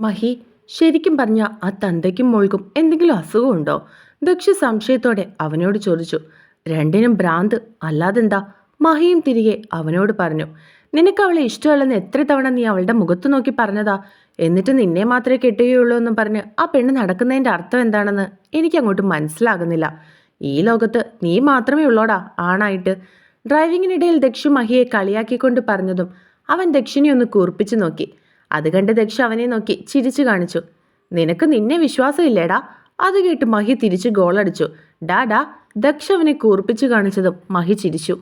മഹി ശരിക്കും പറഞ്ഞ ആ തന്തയ്ക്കും മോൾക്കും എന്തെങ്കിലും അസുഖമുണ്ടോ? ദക്ഷ സംശയത്തോടെ അവനോട് ചോദിച്ചു. രണ്ടിനും ഭ്രാന്ത് അല്ലാതെന്താ? മഹിയും തിരികെ അവനോട് പറഞ്ഞു. നിനക്ക് അവളെ ഇഷ്ടമല്ലെന്ന് എത്ര തവണ നീ അവളുടെ മുഖത്ത് നോക്കി പറഞ്ഞതാ? എന്നിട്ട് നിന്നെ മാത്രമേ കെട്ടുകയുള്ളൂ എന്ന് പറഞ്ഞ് ആ പെണ്ണ് നടക്കുന്നതിന്റെ അർത്ഥം എന്താണെന്ന് എനിക്ക് അങ്ങോട്ട് മനസ്സിലാകുന്നില്ല. ഈ ലോകത്ത് നീ മാത്രമേ ഉള്ളോടാ ആണായിട്ട്. ഡ്രൈവിങ്ങിനിടയിൽ ദക്ഷു മഹിയെ കളിയാക്കിക്കൊണ്ട് പറഞ്ഞതും അവൻ ദക്ഷിനെ ഒന്ന് കൂർപ്പിച്ചു നോക്കി. അത് കണ്ട് ദക്ഷ അവനെ നോക്കി ചിരിച്ചു കാണിച്ചു. നിനക്ക് നിന്നെ വിശ്വാസമില്ലേടാ? അത് കേട്ട് മഹി തിരിച്ച് ഗോളടിച്ചു ഡാ ഡാ ദക്ഷ അവനെ കൂർപ്പിച്ചു കാണിച്ചതും മഹി ചിരിച്ചു.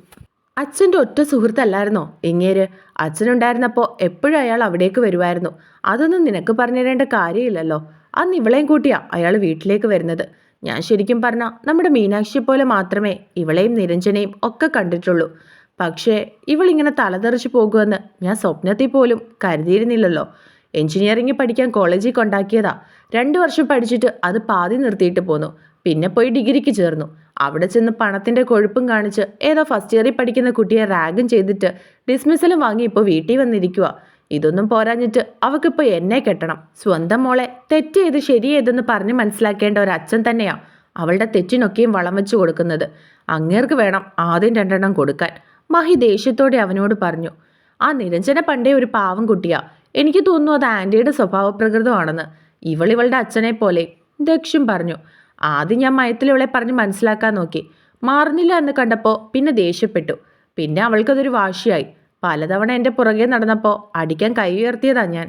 അച്ഛന്റെ ഒറ്റ സുഹൃത്തല്ലായിരുന്നോ? ഇങ്ങേര് അച്ഛനുണ്ടായിരുന്നപ്പോൾ എപ്പോഴും അയാൾ അവിടേക്ക് വരുമായിരുന്നു അതൊന്നും നിനക്ക് പറഞ്ഞു തരേണ്ട കാര്യമില്ലല്ലോ. അന്ന് ഇവളെയും കൂട്ടിയാ അയാൾ വീട്ടിലേക്ക് വരുന്നത്. ഞാൻ ശരിക്കും പറഞ്ഞാൽ നമ്മുടെ മീനാക്ഷി പോലെ മാത്രമേ ഇവളെയും നിരഞ്ജനയും ഒക്കെ കണ്ടിട്ടുള്ളൂ. പക്ഷേ ഇവളിങ്ങനെ തലതെറിച്ച് പോകുമെന്ന് ഞാൻ സ്വപ്നത്തിൽ പോലും കരുതിയിരുന്നില്ലല്ലോ. എഞ്ചിനീയറിംഗ് പഠിക്കാൻ കോളേജിൽ കൊണ്ടാക്കിയതാ. രണ്ട് വർഷം പഠിച്ചിട്ട് അത് പാതി നിർത്തിയിട്ട് പോന്നു. പിന്നെ പോയി ഡിഗ്രിക്ക് ചേർന്നു. അവിടെ ചെന്ന് പണത്തിന്റെ കൊഴുപ്പും കാണിച്ച് ഏതോ ഫസ്റ്റ് ഇയറിൽ പഠിക്കുന്ന കുട്ടിയെ റാഗും ചെയ്തിട്ട് ഡിസ്മിസലും വാങ്ങി ഇപ്പോൾ വീട്ടിൽ വന്നിരിക്കുക ഇതൊന്നും പോരാഞ്ഞിട്ട് അവൾക്കിപ്പോൾ എന്നെ കെട്ടണം. സ്വന്തം മോളെ തെറ്റ് ചെയ്ത് ശരി ചെയ്തെന്ന് പറഞ്ഞ് മനസ്സിലാക്കേണ്ട ഒരു അച്ഛൻ തന്നെയാണ് അവളുടെ തെറ്റിനൊക്കെയും വളം വെച്ച് കൊടുക്കുന്നത്. അങ്ങേർക്ക് വേണം ആദ്യം രണ്ടെണ്ണം കൊടുക്കാൻ. മഹി ദേഷ്യത്തോടെ അവനോട് പറഞ്ഞു ആ നിരഞ്ജന പണ്ടേ ഒരു പാവം കുട്ടിയാ. എനിക്ക് തോന്നുന്നു അത് ആന്റിയുടെ സ്വഭാവപ്രകൃതമാണെന്ന്. ഇവളിവളുടെ അച്ഛനെ പോലെ. ദക്ഷ്യം പറഞ്ഞു ആദ്യം ഞാൻ മയത്തിലിവളെ പറഞ്ഞ് മനസ്സിലാക്കാൻ നോക്കി. മാറുന്നില്ല എന്ന് കണ്ടപ്പോൾ പിന്നെ ദേഷ്യപ്പെട്ടു. പിന്നെ അവൾക്കതൊരു വാശിയായി. പലതവണ എന്റെ പുറകെ നടന്നപ്പോൾ അടിക്കാൻ കൈ ഉയർത്തിയതാ ഞാൻ.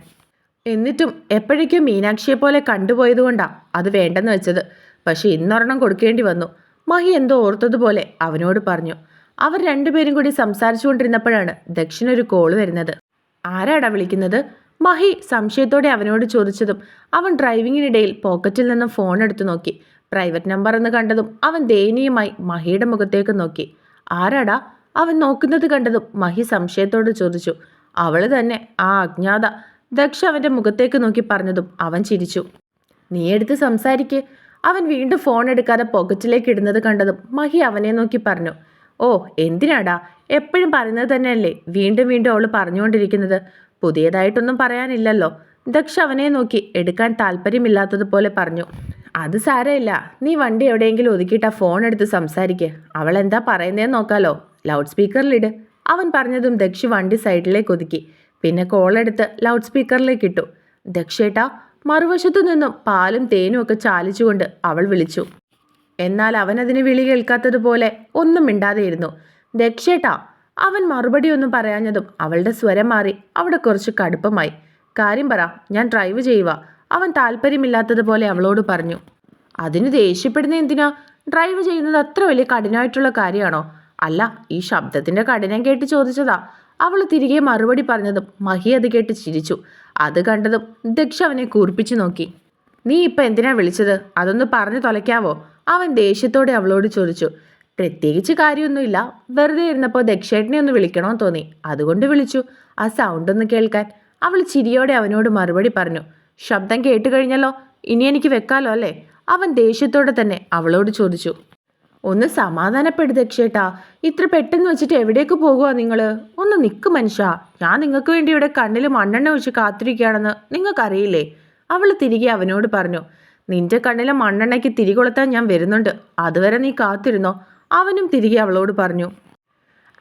എന്നിട്ടും എപ്പോഴേക്കും മീനാക്ഷിയെ പോലെ കണ്ടുപോയതുകൊണ്ടാ അത് വേണ്ടെന്ന് വെച്ചത്. പക്ഷെ ഇന്നൊരെണ്ണം കൊടുക്കേണ്ടി വന്നു. മഹി എന്തോ ഓർത്തതുപോലെ അവനോട് പറഞ്ഞു അവർ രണ്ടുപേരും കൂടി സംസാരിച്ചുകൊണ്ടിരുന്നപ്പോഴാണ് ദക്ഷിണൊരു കോൾ വരുന്നത്. ആരാടാ വിളിക്കുന്നത്? മഹി സംശയത്തോടെ അവനോട് ചോദിച്ചതും അവൻ ഡ്രൈവിങ്ങിനിടയിൽ പോക്കറ്റിൽ നിന്ന് ഫോൺ എടുത്തു നോക്കി. പ്രൈവറ്റ് നമ്പർ എന്ന് കണ്ടതും അവൻ ദയനീയമായി മഹിയുടെ മുഖത്തേക്ക് നോക്കി. ആരാടാ? അവൻ നോക്കുന്നത് കണ്ടതും മഹി സംശയത്തോട് ചോദിച്ചു. അവൾ തന്നെ ആ അജ്ഞാത. ദക്ഷ അവന്റെ മുഖത്തേക്ക് നോക്കി പറഞ്ഞതും അവൻ ചിരിച്ചു. നീ എടുത്ത് സംസാരിക്ക്. അവൻ വീണ്ടും ഫോൺ എടുക്കാതെ പോക്കറ്റിലേക്ക് ഇടുന്നത് കണ്ടതും മഹി അവനെ നോക്കി പറഞ്ഞു. ഓ എന്തിനാടാ? എപ്പോഴും പറയുന്നത് തന്നെയല്ലേ? വീണ്ടും വീണ്ടും അവൾ പറഞ്ഞുകൊണ്ടിരിക്കുന്നത്. പുതിയതായിട്ടൊന്നും പറയാനില്ലല്ലോ. ദക്ഷ അവനെ നോക്കി എടുക്കാൻ താല്പര്യമില്ലാത്തതുപോലെ പറഞ്ഞു. അത് സാരമില്ല. നീ വണ്ടി എവിടെയെങ്കിലും ഒതുക്കിയിട്ട് ആ ഫോൺ എടുത്ത് സംസാരിക്ക്. അവൾ എന്താ പറയുന്നതെന്ന് നോക്കാലോ. ലൗഡ് സ്പീക്കറിലിട് അവൻ പറഞ്ഞതും ദക്ഷി വണ്ടി സൈഡിലേക്ക് ഒതുക്കി. പിന്നെ കോളെടുത്ത് ലൗഡ് സ്പീക്കറിലേക്ക് ഇട്ടു. ദക്ഷേട്ട മറുവശത്തു നിന്നും പാലും തേനും ഒക്കെ ചാലിച്ചുകൊണ്ട് അവൾ വിളിച്ചു. എന്നാൽ അവൻ അതിന് വിളി കേൾക്കാത്തതുപോലെ ഒന്നും മിണ്ടാതെയിരുന്നു. ദക്ഷേട്ടാ അവൻ മറുപടി ഒന്നും പറയാഞ്ഞതും അവളുടെ സ്വരം മാറി അവിടെ കുറച്ച് കടുപ്പമായി. കാര്യം പറ ഞാൻ ഡ്രൈവ് ചെയ്യുക അവൻ താല്പര്യമില്ലാത്തതുപോലെ അവളോട് പറഞ്ഞു. അതിന് ദേഷ്യപ്പെടുന്ന എന്തിനാ? ഡ്രൈവ് ചെയ്യുന്നത് അത്ര വലിയ കഠിനമായിട്ടുള്ള കാര്യമാണോ? അല്ല ഈ ശബ്ദത്തിന്റെ കഠിനം കേട്ട് ചോദിച്ചതാ. അവൾ തിരികെ മറുപടി പറഞ്ഞതും മഹി അത് കേട്ട് ചിരിച്ചു. അത് കണ്ടതും ദക്ഷ അവനെ കൂർപ്പിച്ചു നോക്കി. നീ ഇപ്പം എന്തിനാ വിളിച്ചത്? അതൊന്ന് പറഞ്ഞു തൊലയ്ക്കാവോ? അവൻ ദേഷ്യത്തോടെ അവളോട് ചോദിച്ചു പ്രത്യേകിച്ച് കാര്യമൊന്നുമില്ല. വെറുതെ ഇരുന്നപ്പോൾ ദക്ഷേട്ടനെ ഒന്ന് വിളിക്കണമെന്ന് തോന്നി. അതുകൊണ്ട് വിളിച്ചു. ആ സൗണ്ട് ഒന്ന് കേൾക്കാൻ. അവൾ ചിരിയോടെ അവനോട് മറുപടി പറഞ്ഞു ശബ്ദം കേട്ട് കഴിഞ്ഞല്ലോ. ഇനി എനിക്ക് വെക്കാലോ അല്ലേ? അവൻ ദേഷ്യത്തോടെ തന്നെ അവളോട് ചോദിച്ചു ഒന്ന് സമാധാനപ്പെടു ദക്ഷേട്ടാ. ഇത്ര പെട്ടെന്ന് വെച്ചിട്ട് എവിടേക്ക് പോകുക നിങ്ങൾ ഒന്ന് നിൽക്ക് മനുഷ്യ. ഞാൻ നിങ്ങൾക്ക് വേണ്ടി ഇവിടെ കണ്ണിൽ മണ്ണെണ്ണ ഒഴിച്ച് കാത്തിരിക്കുകയാണെന്ന് നിങ്ങൾക്കറിയില്ലേ? അവൾ തിരികെ അവനോട് പറഞ്ഞു നിന്റെ കണ്ണിലെ മണ്ണെണ്ണയ്ക്ക് തിരികൊളുത്താൻ ഞാൻ വരുന്നുണ്ട്. അതുവരെ നീ കാത്തിരുന്നോ? അവനും തിരികെ അവളോട് പറഞ്ഞു.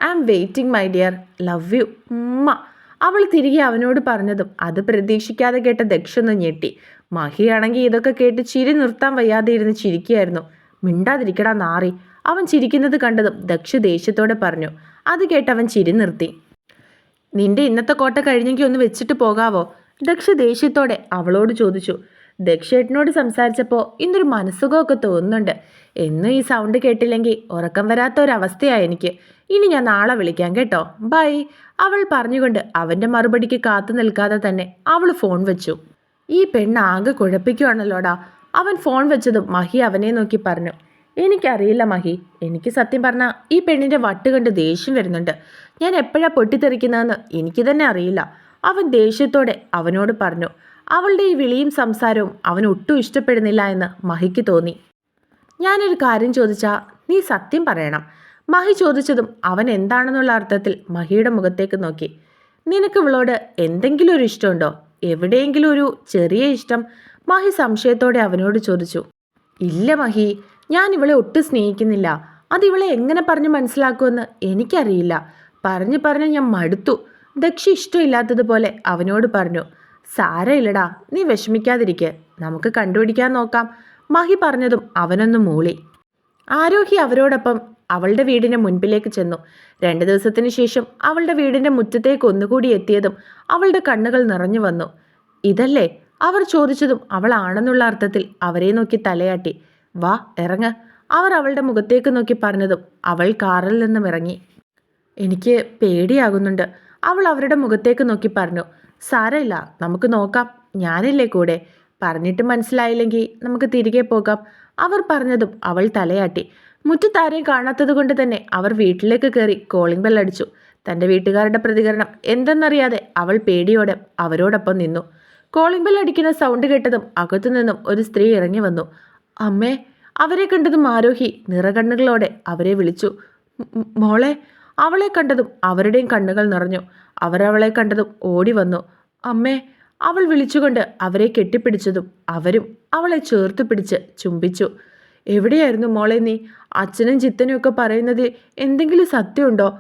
I am waiting my dear love you ഉമ്മ. അവൾ തിരികെ അവനോട് പറഞ്ഞതും അത് പ്രതീക്ഷിക്കാതെ കേട്ട ദക്ഷൊന്ന് ഞെട്ടി. മഹിയാണെങ്കിൽ ഇതൊക്കെ കേട്ട് ചിരി നിർത്താൻ വയ്യാതെ ഇരുന്ന് ചിരിക്കുകയായിരുന്നു. മിണ്ടാതിരിക്കടാ നാറി. അവൻ ചിരിക്കുന്നത് കണ്ടതും ദക്ഷ ദേഷ്യത്തോടെ പറഞ്ഞു. അത് കേട്ടവൻ ചിരി നിർത്തി. നിന്റെ ഇന്നത്തെ കോട്ട കഴിഞ്ഞെങ്കിൽ ഒന്ന് വെച്ചിട്ട് പോകാവോ? ദക്ഷ ദേഷ്യത്തോടെ അവളോട് ചോദിച്ചു. ദക്ഷേട്ടനോട് സംസാരിച്ചപ്പോൾ ഇന്നൊരു മനസ്സുഖമൊക്കെ തോന്നുന്നുണ്ട്. എന്നും ഈ സൗണ്ട് കേട്ടില്ലെങ്കിൽ ഉറക്കം വരാത്ത ഒരവസ്ഥയാണ് എനിക്ക്. ഇനി ഞാൻ നാളെ വിളിക്കാം കേട്ടോ. ബൈ അവൾ പറഞ്ഞുകൊണ്ട് അവന്റെ മറുപടിക്ക് കാത്തു നിൽക്കാതെ തന്നെ അവൾ ഫോൺ വെച്ചു. ഈ പെണ്ണ് ആകെ കുഴപ്പിക്കുവാണല്ലോടാ. അവൻ ഫോൺ വെച്ചതും മഹി അവനെ നോക്കി പറഞ്ഞു. എനിക്കറിയില്ല മഹി. എനിക്ക് സത്യം പറഞ്ഞാൽ ഈ പെണ്ണിന്റെ വട്ട് കണ്ട് ദേഷ്യം വരുന്നുണ്ട്. ഞാൻ എപ്പോഴാണ് പൊട്ടിത്തെറിക്കുന്നതെന്ന് എനിക്ക് തന്നെ അറിയില്ല. അവൻ ദേഷ്യത്തോടെ അവനോട് പറഞ്ഞു. അവളുടെ ഈ വിളിയും സംസാരവും അവൻ ഒട്ടും ഇഷ്ടപ്പെടുന്നില്ല എന്ന് മഹിക്ക് തോന്നി. ഞാനൊരു കാര്യം ചോദിച്ചാ നീ സത്യം പറയണം. മഹി ചോദിച്ചതും അവൻ എന്താണെന്നുള്ള അർത്ഥത്തിൽ മഹിയുടെ മുഖത്തേക്ക് നോക്കി. നിനക്ക് ഇവളോട് എന്തെങ്കിലും ഒരു ഇഷ്ടമുണ്ടോ? എവിടെയെങ്കിലും ഒരു ചെറിയ ഇഷ്ടം? മഹി സംശയത്തോടെ അവനോട് ചോദിച്ചു. ഇല്ല മഹി ഞാൻ ഇവളെ ഒട്ടും സ്നേഹിക്കുന്നില്ല. അത് ഇവളെ എങ്ങനെ പറഞ്ഞ് മനസ്സിലാക്കുമെന്ന് എനിക്കറിയില്ല. പറഞ്ഞു പറഞ്ഞ് ഞാൻ മടുത്തു. ദക്ഷി ഇഷ്ടമില്ലാത്തതുപോലെ അവനോട് പറഞ്ഞു. സാരമില്ലടാ നീ വിഷമിക്കാതിരിക്കെ. നമുക്ക് കണ്ടുപിടിക്കാൻ നോക്കാം. മഹി പറഞ്ഞതും അവനൊന്ന് മൂളി. ആരോഹി അവരോടൊപ്പം അവളുടെ വീടിന് മുൻപിലേക്ക് ചെന്നു. രണ്ട് ദിവസത്തിന് ശേഷം അവളുടെ വീടിന്റെ മുറ്റത്തേക്ക് ഒന്നുകൂടി എത്തിയതും അവളുടെ കണ്ണുകൾ നിറഞ്ഞു വന്നു. ഇതല്ലേ? അവർ ചോദിച്ചതും അവളാണെന്നുള്ള അർത്ഥത്തിൽ അവരെ നോക്കി തലയാട്ടി. വാ ഇറങ്ങ്. അവർ അവളുടെ മുഖത്തേക്ക് നോക്കി പറഞ്ഞതും അവൾ കാറിൽ നിന്നും ഇറങ്ങി. എനിക്ക് പേടിയാകുന്നുണ്ട്. അവൾ അവരുടെ മുഖത്തേക്ക് നോക്കി പറഞ്ഞു. സാരമില്ല നമുക്ക് നോക്കാം. ഞാനില്ലേ കൂടെ? പറഞ്ഞിട്ട് മനസ്സിലായില്ലെങ്കിൽ നമുക്ക് തിരികെ പോകാം. അവർ പറഞ്ഞതും അവൾ തലയാട്ടി. മുറ്റത്താരെയും കാണാത്തത് കൊണ്ട് തന്നെ അവർ വീട്ടിലേക്ക് കയറി കോളിംഗ് ബെൽ അടിച്ചു. തന്റെ വീട്ടുകാരുടെ പ്രതികരണം എന്തെന്നറിയാതെ അവൾ പേടിയോടെ അവരോടൊപ്പം നിന്നു. കോളിംഗ് ബെൽ അടിക്കുന്ന സൗണ്ട് കേട്ടതും അകത്തു നിന്നും ഒരു സ്ത്രീ ഇറങ്ങി വന്നു. അമ്മേ അവരെ കണ്ടതും ആരോഹി നിറകണ്ണുകളോടെ അവരെ വിളിച്ചു. "മ്- മോളെ അവളെ കണ്ടതും അവരുടെയും കണ്ണുകൾ നിറഞ്ഞു. അവരവളെ കണ്ടതും ഓടി വന്നു. അമ്മേ അവൾ വിളിച്ചുകൊണ്ട് അവരെ കെട്ടിപ്പിടിച്ചതും അവരും അവളെ ചേർത്ത് പിടിച്ച് ചുംബിച്ചു. എവിടെയായിരുന്നു മോളെ നീ? അച്ഛനും ചിത്തനും ഒക്കെ പറയുന്നത് എന്തെങ്കിലും സത്യമുണ്ടോ?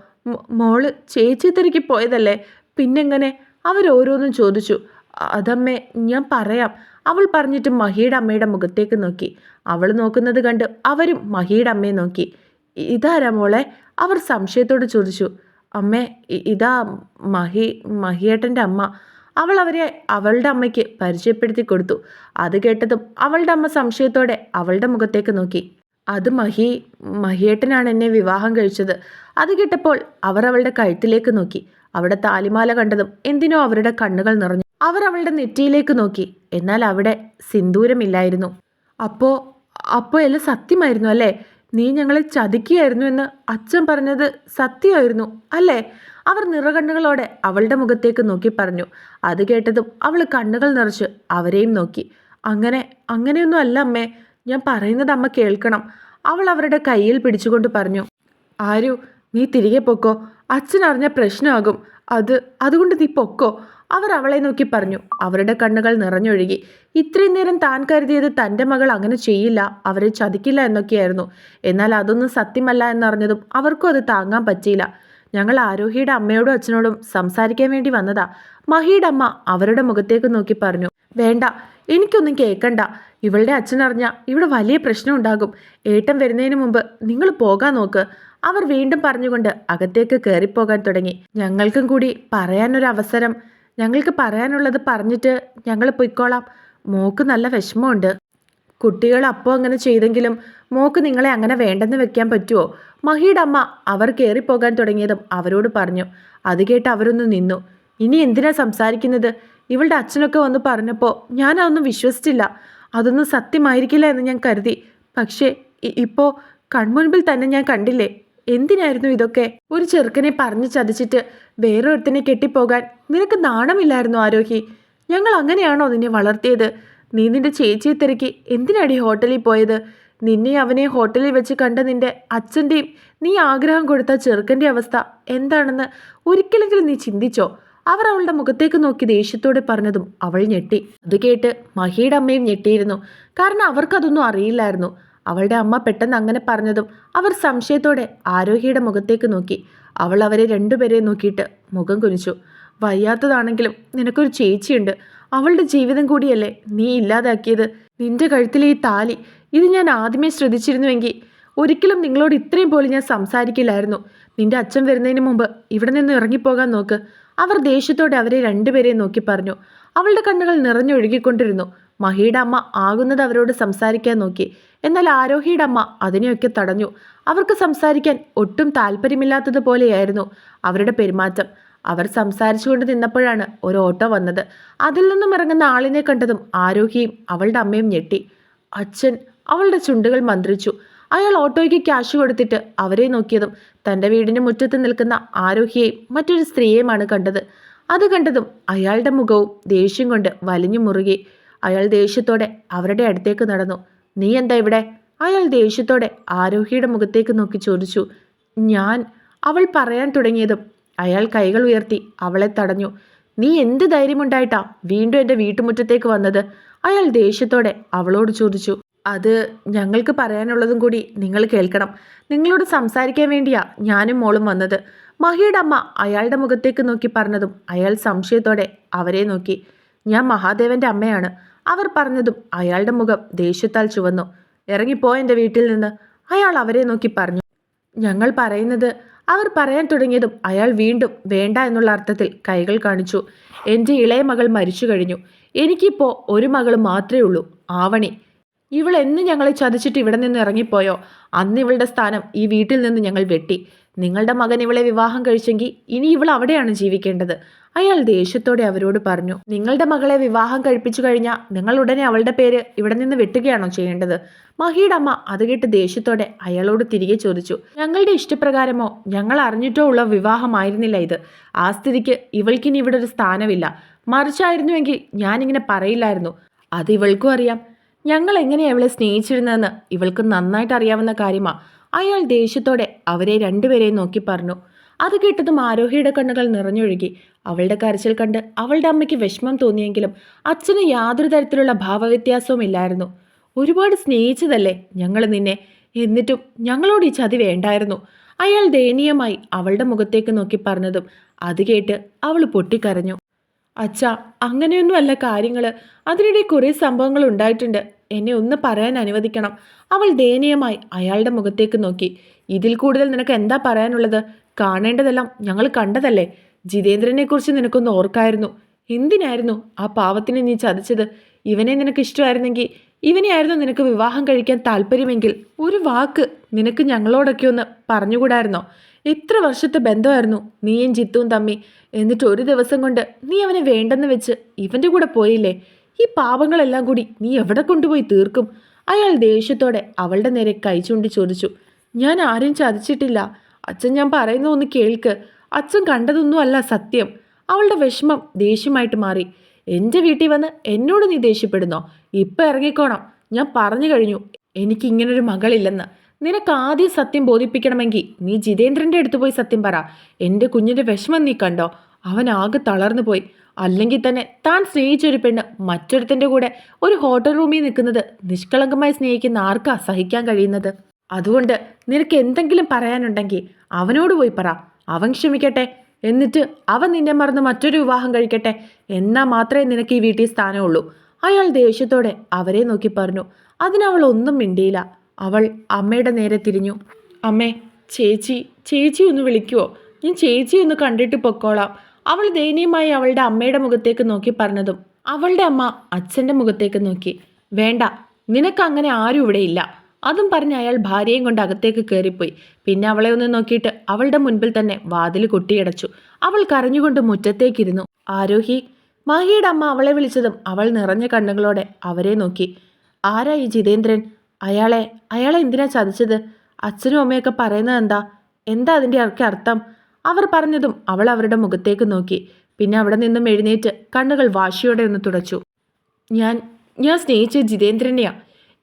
മോൾ ചേച്ചി തിരക്കി പോയതല്ലേ? പിന്നെങ്ങനെ? അവരോരോന്നും ചോദിച്ചു. "അ- അതമ്മേ ഞാൻ പറയാം. അവൾ പറഞ്ഞിട്ട് മഹിയുടെ അമ്മയുടെ മുഖത്തേക്ക് നോക്കി. അവൾ നോക്കുന്നത് കണ്ട് അവരും മഹിയുടെ അമ്മയെ നോക്കി. "ഇ- ഇതാരാ മോളെ? അവർ സംശയത്തോട് ചോദിച്ചു. അമ്മേ ഇതാ മഹി മഹിയേട്ടന്റെ അമ്മ. അവൾ അവരെ അവളുടെ അമ്മയ്ക്ക് പരിചയപ്പെടുത്തി കൊടുത്തു. അത് കേട്ടതും അവളുടെ അമ്മ സംശയത്തോടെ അവളുടെ മുഖത്തേക്ക് നോക്കി. അത് മഹി മഹിയേട്ടനാണ് എന്നെ വിവാഹം കഴിച്ചത്. അത് കേട്ടപ്പോൾ അവർ അവളുടെ കഴുത്തിലേക്ക് നോക്കി. അവിടെ താലിമാല കണ്ടതും എന്തിനോ അവരുടെ കണ്ണുകൾ നിറഞ്ഞു. അവർ അവളുടെ നെറ്റിയിലേക്ക് നോക്കി. എന്നാൽ അവിടെ സിന്ദൂരമില്ലായിരുന്നു. അപ്പോ അപ്പോ എല്ലാം സത്യമായിരുന്നു അല്ലേ? നീ ഞങ്ങളെ ചതിക്കുകയായിരുന്നു എന്ന് അച്ഛൻ പറഞ്ഞത് സത്യമായിരുന്നു അല്ലേ? അവർ നിറകണ്ണുകളോടെ അവളുടെ മുഖത്തേക്ക് നോക്കി പറഞ്ഞു. അത് കേട്ടതും അവൾ കണ്ണുകൾ നിറച്ച് അവരെയും നോക്കി. അങ്ങനെ അങ്ങനെയൊന്നും അല്ല അമ്മേ ഞാൻ പറയുന്നത് അമ്മ കേൾക്കണം. അവൾ അവരുടെ കയ്യിൽ പിടിച്ചുകൊണ്ട് പറഞ്ഞു. ആരു നീ തിരികെ പൊക്കോ? അച്ഛൻ അറിഞ്ഞ പ്രശ്നമാകും. അത് അതുകൊണ്ട് നീ പൊക്കോ? അവർ അവളെ നോക്കി പറഞ്ഞു. അവരുടെ കണ്ണുകൾ നിറഞ്ഞൊഴുകി. ഇത്രയും നേരം താൻ കരുതിയത് തന്റെ മകൾ അങ്ങനെ ചെയ്യില്ല അവരെ ചതിക്കില്ല എന്നൊക്കെയായിരുന്നു. എന്നാൽ അതൊന്നും സത്യമല്ല എന്നറിഞ്ഞതും അവർക്കും അത് താങ്ങാൻ പറ്റിയില്ല. ഞങ്ങൾ ആരോഹിയുടെ അമ്മയോടും അച്ഛനോടും സംസാരിക്കാൻ വേണ്ടി വന്നതാ. മഹിയുടെ അമ്മ അവരുടെ മുഖത്തേക്ക് നോക്കി പറഞ്ഞു. വേണ്ട എനിക്കൊന്നും കേൾക്കണ്ട. ഇവളുടെ അച്ഛനറിഞ്ഞ ഇവിടെ വലിയ പ്രശ്നം ഉണ്ടാകും. ഏട്ടൻ വരുന്നതിന് മുമ്പ് നിങ്ങൾ പോകാൻ നോക്ക്. അവർ വീണ്ടും പറഞ്ഞുകൊണ്ട് അകത്തേക്ക് കയറിപ്പോകാൻ തുടങ്ങി. ഞങ്ങൾക്കും കൂടി പറയാനൊരു അവസരം ഞങ്ങൾക്ക് പറയാനുള്ളത് പറഞ്ഞിട്ട് ഞങ്ങൾ പൊയ്ക്കോളാം. മോക്ക് നല്ല വിഷമമുണ്ട്. കുട്ടികൾ അപ്പോൾ അങ്ങനെ ചെയ്തെങ്കിലും മോക്ക് നിങ്ങളെ അങ്ങനെ വേണ്ടെന്ന് വെക്കാൻ പറ്റുമോ മഹിയുടെ അമ്മ അവർ കയറിപ്പോകാൻ തുടങ്ങിയതും അവരോട് പറഞ്ഞു. അത് കേട്ട് അവരൊന്ന് നിന്നു. ഇനി എന്തിനാ സംസാരിക്കുന്നത്? ഇവളുടെ അച്ഛനൊക്കെ വന്ന് പറഞ്ഞപ്പോൾ ഞാൻ അതൊന്നും വിശ്വസിച്ചില്ല. അതൊന്നും സത്യമായിരിക്കില്ല എന്ന് ഞാൻ കരുതി. പക്ഷേ ഇപ്പോൾ ഇപ്പോ കൺമുൻപിൽ തന്നെ ഞാൻ കണ്ടില്ലേ? എന്തിനായിരുന്നു ഇതൊക്കെ? ഒരു ചെറുക്കനെ പറഞ്ഞു ചതിച്ചിട്ട് വേറൊരുത്തനെ കെട്ടിപ്പോകാൻ നിനക്ക് നാണമില്ലായിരുന്നു ആരോഹി? ഞങ്ങൾ അങ്ങനെയാണോ നിന്നെ വളർത്തിയത്? നീ നിന്റെ ചേച്ചിയെ തിരക്കി എന്തിനാടി ഹോട്ടലിൽ പോയത്? നിന്നെ അവനെ ഹോട്ടലിൽ വെച്ച് കണ്ട നിന്റെ അച്ഛന്റെയും നീ ആഗ്രഹം കൊടുത്ത ചെറുക്കന്റെ അവസ്ഥ എന്താണെന്ന് ഒരിക്കലെങ്കിലും നീ ചിന്തിച്ചോ? അവർ അവളുടെ മുഖത്തേക്ക് നോക്കി ദേഷ്യത്തോടെ പറഞ്ഞതും അവൾ ഞെട്ടി. അത് കേട്ട് മഹിയുടെ അമ്മയും ഞെട്ടിയിരുന്നു. കാരണം അവർക്കതൊന്നും അറിയില്ലായിരുന്നു. അവളുടെ അമ്മ പെട്ടെന്ന് അങ്ങനെ പറഞ്ഞതും അവർ സംശയത്തോടെ ആരോഹിയുടെ മുഖത്തേക്ക് നോക്കി. അവൾ അവരെ രണ്ടുപേരെയും നോക്കിയിട്ട് മുഖം കുനിച്ചു. വയ്യാത്തതാണെങ്കിലും നിനക്കൊരു ചേച്ചിയുണ്ട്. അവളുടെ ജീവിതം കൂടിയല്ലേ നീ ഇല്ലാതാക്കിയത്? നിന്റെ കഴുത്തിലെ ഈ താലി ഇത് ഞാൻ ആദ്യമേ ശ്രദ്ധിച്ചിരുന്നുവെങ്കിൽ ഒരിക്കലും നിങ്ങളോട് ഇത്രയും പോലും ഞാൻ സംസാരിക്കില്ലായിരുന്നു. നിന്റെ അച്ഛൻ വരുന്നതിന് മുമ്പ് ഇവിടെ നിന്ന് ഇറങ്ങിപ്പോകാൻ നോക്ക്. അവർ ദേഷ്യത്തോടെ അവരെ രണ്ടുപേരെയും നോക്കി പറഞ്ഞു. അവളുടെ കണ്ണുകൾ നിറഞ്ഞൊഴുകിക്കൊണ്ടിരുന്നു. മഹിയുടെ അമ്മ ആകുന്നത് അവരോട് സംസാരിക്കാൻ നോക്കി. എന്നാൽ ആരോഹിയുടെ അമ്മ അതിനെയൊക്കെ തടഞ്ഞു. അവർക്ക് സംസാരിക്കാൻ ഒട്ടും താല്പര്യമില്ലാത്തതുപോലെയായിരുന്നു അവരുടെ പെരുമാറ്റം. അവർ സംസാരിച്ചുകൊണ്ട് നിന്നപ്പോഴാണ് ഒരു ഓട്ടോ വന്നത്. അതിൽ നിന്നും ഇറങ്ങുന്ന ആളിനെ കണ്ടതും ആരോഹിയും അവളുടെ അമ്മയും ഞെട്ടി. അച്ഛൻ അവളുടെ ചുണ്ടുകൾ മന്ത്രിച്ചു. അയാൾ ഓട്ടോയ്ക്ക് ക്യാഷ് കൊടുത്തിട്ട് അവരെ നോക്കിയതും തന്റെ വീടിന് മുറ്റത്ത് നിൽക്കുന്ന ആരോഹിയെയും മറ്റൊരു സ്ത്രീയെയുമാണ് കണ്ടത്. അത് കണ്ടതും അയാളുടെ മുഖവും ദേഷ്യം കൊണ്ട് വലിഞ്ഞു മുറുകി. അയാൾ ദേഷ്യത്തോടെ അവരുടെ അടുത്തേക്ക് നടന്നു. നീ എന്താ ഇവിടെ? അയാൾ ദേഷ്യത്തോടെ ആരോഹിയുടെ മുഖത്തേക്ക് നോക്കി ചോദിച്ചു. ഞാൻ അവൾ പറയാൻ തുടങ്ങിയതും അയാൾ കൈകൾ ഉയർത്തി അവളെ തടഞ്ഞു. നീ എന്ത് ധൈര്യമുണ്ടായിട്ടാ വീണ്ടും എന്റെ വീട്ടുമുറ്റത്തേക്ക് വന്നത്? അയാൾ ദേഷ്യത്തോടെ അവളോട് ചോദിച്ചു. അത് ഞങ്ങൾക്ക് പറയാനുള്ളതും കൂടി നിങ്ങൾ കേൾക്കണം. നിങ്ങളോട് സംസാരിക്കാൻ വേണ്ടിയാ ഞാനും മോളും വന്നത്. മഹിയുടെ അമ്മ അയാളുടെ മുഖത്തേക്ക് നോക്കി പറഞ്ഞതും അയാൾ സംശയത്തോടെ അവരെ നോക്കി. ഞാൻ മഹാദേവന്റെ അമ്മയാണ്. അവർ പറഞ്ഞതും അയാളുടെ മുഖം ദേഷ്യത്താൽ ചുവന്നു. ഇറങ്ങിപ്പോ എന്റെ വീട്ടിൽ നിന്ന് അയാൾ അവരെ നോക്കി പറഞ്ഞു. ഞങ്ങൾ പറയുന്നത് അവർ പറയാൻ തുടങ്ങിയതും അയാൾ വീണ്ടും വേണ്ട എന്നുള്ള അർത്ഥത്തിൽ കൈകൾ കാണിച്ചു. എന്റെ ഇളയ മകൾ മരിച്ചു കഴിഞ്ഞു. എനിക്കിപ്പോൾ ഒരു മകൾ മാത്രമേ ഉള്ളൂ. ആവണി ഇവൾ എന്ന് ഞങ്ങളെ ചതിച്ചിട്ട് ഇവിടെ നിന്ന് ഇറങ്ങിപ്പോയോ? അന്ന് ഇവളുടെ സ്ഥാനം ഈ വീട്ടിൽ നിന്ന് ഞങ്ങൾ വെട്ടി. നിങ്ങളുടെ മകൻ ഇവളെ വിവാഹം കഴിച്ചെങ്കിൽ ഇനി ഇവൾ അവിടെയാണ് ജീവിക്കേണ്ടത്. അയാൾ ദേഷ്യത്തോടെ അവരോട് പറഞ്ഞു നിങ്ങളുടെ മകളെ വിവാഹം കഴിപ്പിച്ചു കഴിഞ്ഞാൽ നിങ്ങൾ ഉടനെ അവളുടെ പേര് ഇവിടെ നിന്ന് വെട്ടുകയാണോ ചെയ്യേണ്ടത്? മഹിയുടെ അമ്മ അത് കേട്ട് ദേഷ്യത്തോടെ അയാളോട് തിരികെ ചോദിച്ചു ഞങ്ങളുടെ ഇഷ്ടപ്രകാരമോ? ഞങ്ങൾ അറിഞ്ഞിട്ടോ ഉള്ള വിവാഹമായിരുന്നില്ല ഇത്. ആ സ്ഥിതിക്ക് ഇവൾക്കിനി ഇവിടെ ഒരു സ്ഥാനമില്ല. മറിച്ചായിരുന്നുവെങ്കിൽ ഞാനിങ്ങനെ പറയില്ലായിരുന്നു. അത് ഇവൾക്കും അറിയാം. ഞങ്ങൾ എങ്ങനെയാ അവളെ സ്നേഹിച്ചിരുന്നതെന്ന് ഇവൾക്ക് നന്നായിട്ട് അറിയാവുന്ന കാര്യമാ. അയാൾ ദേഷ്യത്തോടെ അവരെ രണ്ടുപേരെയും നോക്കി പറഞ്ഞു അത് കേട്ടതും ആരോഹിയുടെ കണ്ണുകൾ നിറഞ്ഞൊഴുകി. അവളുടെ കരച്ചിൽ കണ്ട് അവളുടെ അമ്മയ്ക്ക് വിഷമം തോന്നിയെങ്കിലും അച്ഛന് യാതൊരു തരത്തിലുള്ള ഭാവവ്യത്യാസവും ഇല്ലായിരുന്നു. ഒരുപാട് സ്നേഹിച്ചതല്ലേ ഞങ്ങൾ നിന്നെ? എന്നിട്ടും ഞങ്ങളോട് ഈ ചതി വേണ്ടായിരുന്നു. അയാൾ ദയനീയമായി അവളുടെ മുഖത്തേക്ക് നോക്കി പറഞ്ഞതും അത് കേട്ട് അവൾ പൊട്ടിക്കരഞ്ഞു. അച്ഛ അങ്ങനെയൊന്നുമല്ല കാര്യങ്ങൾ അതിനിടെ കുറേ സംഭവങ്ങൾ ഉണ്ടായിട്ടുണ്ട്. എന്നെ ഒന്ന് പറയാൻ അനുവദിക്കണം. അവൾ ദയനീയമായി അയാളുടെ മുഖത്തേക്ക് നോക്കി. ഇതിൽ കൂടുതൽ നിനക്ക് എന്താ പറയാനുള്ളത്? കാണേണ്ടതെല്ലാം ഞങ്ങൾ കണ്ടതല്ലേ? ജിതേന്ദ്രനെക്കുറിച്ച് നിനക്കൊന്ന് ഓർക്കായിരുന്നു. എന്തിനായിരുന്നു ആ പാവത്തിനെ നീ ചതിച്ചത്? ഇവനെ നിനക്ക് ഇഷ്ടമായിരുന്നെങ്കിൽ ഇവനെയായിരുന്നു നിനക്ക് വിവാഹം കഴിക്കാൻ താല്പര്യമെങ്കിൽ ഒരു വാക്ക് നിനക്ക് ഞങ്ങളോടൊക്കെ ഒന്ന് പറഞ്ഞുകൂടായിരുന്നോ? എത്ര വർഷത്തെ ബന്ധമായിരുന്നു നീയും ജിത്തുവും തമ്മി എന്നിട്ട് ഒരു ദിവസം കൊണ്ട് നീ അവനെ വേണ്ടെന്ന് വെച്ച് ഇവന്റെ കൂടെ പോയില്ലേ? ഈ പാപങ്ങളെല്ലാം കൂടി നീ എവിടെ കൊണ്ടുപോയി തീർക്കും? അയാൾ ദേഷ്യത്തോടെ അവളുടെ നേരെ കൈ ചൂണ്ടി ചോദിച്ചു. ഞാൻ ആരും ചതിച്ചിട്ടില്ല. അച്ഛൻ ഞാൻ പറയുന്ന ഒന്ന് കേൾക്ക്. അച്ഛൻ കണ്ടതൊന്നും അല്ല സത്യം. അവളുടെ വിഷമം ദേഷ്യമായിട്ട് മാറി. എന്റെ വീട്ടിൽ വന്ന് എന്നോട് നീ ദേഷ്യപ്പെടുന്നോ? ഇപ്പം ഇറങ്ങിക്കോണം. ഞാൻ പറഞ്ഞു കഴിഞ്ഞു എനിക്ക് ഇങ്ങനൊരു മകളില്ലെന്ന്. നിനക്ക് ആദ്യം സത്യം ബോധിപ്പിക്കണമെങ്കിൽ നീ ജിതേന്ദ്രന്റെ അടുത്ത് പോയി സത്യം പറ. എന്റെ കുഞ്ഞിന്റെ വിഷമം നീ കണ്ടോ? അവൻ ആകെ തളർന്നു പോയി അല്ലെങ്കിൽ തന്നെ താൻ സ്നേഹിച്ച ഒരു പെണ്ണ് മറ്റൊരുത്തന്റെ കൂടെ ഒരു ഹോട്ടൽ റൂമിൽ നിൽക്കുന്നത് നിഷ്കളങ്കമായി സ്നേഹിക്കുന്ന ആർക്കാ സഹിക്കാൻ കഴിയുന്നത്? അതുകൊണ്ട് നിനക്ക് എന്തെങ്കിലും പറയാനുണ്ടെങ്കിൽ അവനോട് പോയി പറ. അവൻ ക്ഷമിക്കട്ടെ. എന്നിട്ട് അവൻ നിന്നെ മറന്ന് മറ്റൊരു വിവാഹം കഴിക്കട്ടെ. എന്നാൽ മാത്രമേ നിനക്ക് ഈ വീട്ടിൽ സ്ഥാനമുള്ളൂ. അയാൾ ദേഷ്യത്തോടെ അവരെ നോക്കി പറഞ്ഞു. അതിനവൾ ഒന്നും മിണ്ടിയില്ല. അവൾ അമ്മയുടെ നേരെ തിരിഞ്ഞു. അമ്മേ ചേച്ചി ചേച്ചി ഒന്ന് വിളിക്കുവോ? ഞാൻ ചേച്ചി ഒന്ന് കണ്ടിട്ട് പൊക്കോളാം. അവൾ ദയനീയമായി അവളുടെ അമ്മയുടെ മുഖത്തേക്ക് നോക്കി പറഞ്ഞതും അവളുടെ അമ്മ അച്ഛന്റെ മുഖത്തേക്ക് നോക്കി. വേണ്ട നിനക്ക് അങ്ങനെ ആരും ഇവിടെ ഇല്ല. അതും പറഞ്ഞ് അയാൾ ഭാര്യയും കൊണ്ട് അകത്തേക്ക് കയറിപ്പോയി പിന്നെ അവളെ ഒന്ന് നോക്കിയിട്ട് അവളുടെ മുൻപിൽ തന്നെ വാതിൽ കൊട്ടിയടച്ചു. അവൾ കരഞ്ഞുകൊണ്ട് മുറ്റത്തേക്കിരുന്നു. ആരോഹി? മാഹിയുടെ അമ്മ അവളെ വിളിച്ചതും അവൾ നിറഞ്ഞ കണ്ണുകളോടെ അവരെ നോക്കി. ആരാ ഈ ജിതേന്ദ്രൻ? അയാളെ അയാളെ എന്തിനാ ചതിച്ചത്? അച്ഛനും അമ്മയൊക്കെ പറയുന്നത് എന്താ? എന്താ അതിന്റെ അർത്ഥം? അവർ പറഞ്ഞതും അവൾ അവരുടെ മുഖത്തേക്ക് നോക്കി. പിന്നെ അവിടെ നിന്നും എഴുന്നേറ്റ് കണ്ണുകൾ വാശിയോടെ ഒന്ന് തുടച്ചു. ഞാൻ ഞാൻ സ്നേഹിച്ച ജിതേന്ദ്രനെയാ.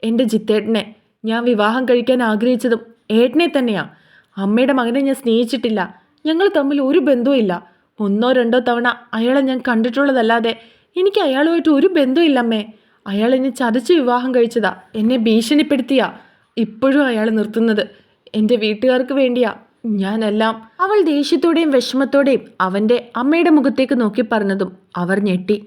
എന്റെ ജിത്തേട്ടനെ. ഞാൻ വിവാഹം കഴിക്കാൻ ആഗ്രഹിച്ചതും ഏട്ടനെ തന്നെയാ. അമ്മയുടെ മകനെ ഞാൻ സ്നേഹിച്ചിട്ടില്ല. ഞങ്ങൾ തമ്മിൽ ഒരു ബന്ധവും ഇല്ല. ഒന്നോ രണ്ടോ തവണ അയാളെ ഞാൻ കണ്ടിട്ടുള്ളതല്ലാതെ എനിക്ക് അയാളുമായിട്ട് ഒരു ബന്ധവും അമ്മേ. അയാൾ എന്നെ ചതച്ച് വിവാഹം കഴിച്ചതാ. എന്നെ ഭീഷണിപ്പെടുത്തിയാ. ഇപ്പോഴും അയാൾ നിർത്തുന്നത് എന്റെ വീട്ടുകാർക്ക് വേണ്ടിയാ. ഞാനെല്ലാം അവൾ ദേഷ്യത്തോടെയും വിഷമത്തോടെയും അവന്റെ അമ്മയുടെ മുഖത്തേക്ക് നോക്കി പറഞ്ഞതും അവർ ഞെട്ടി.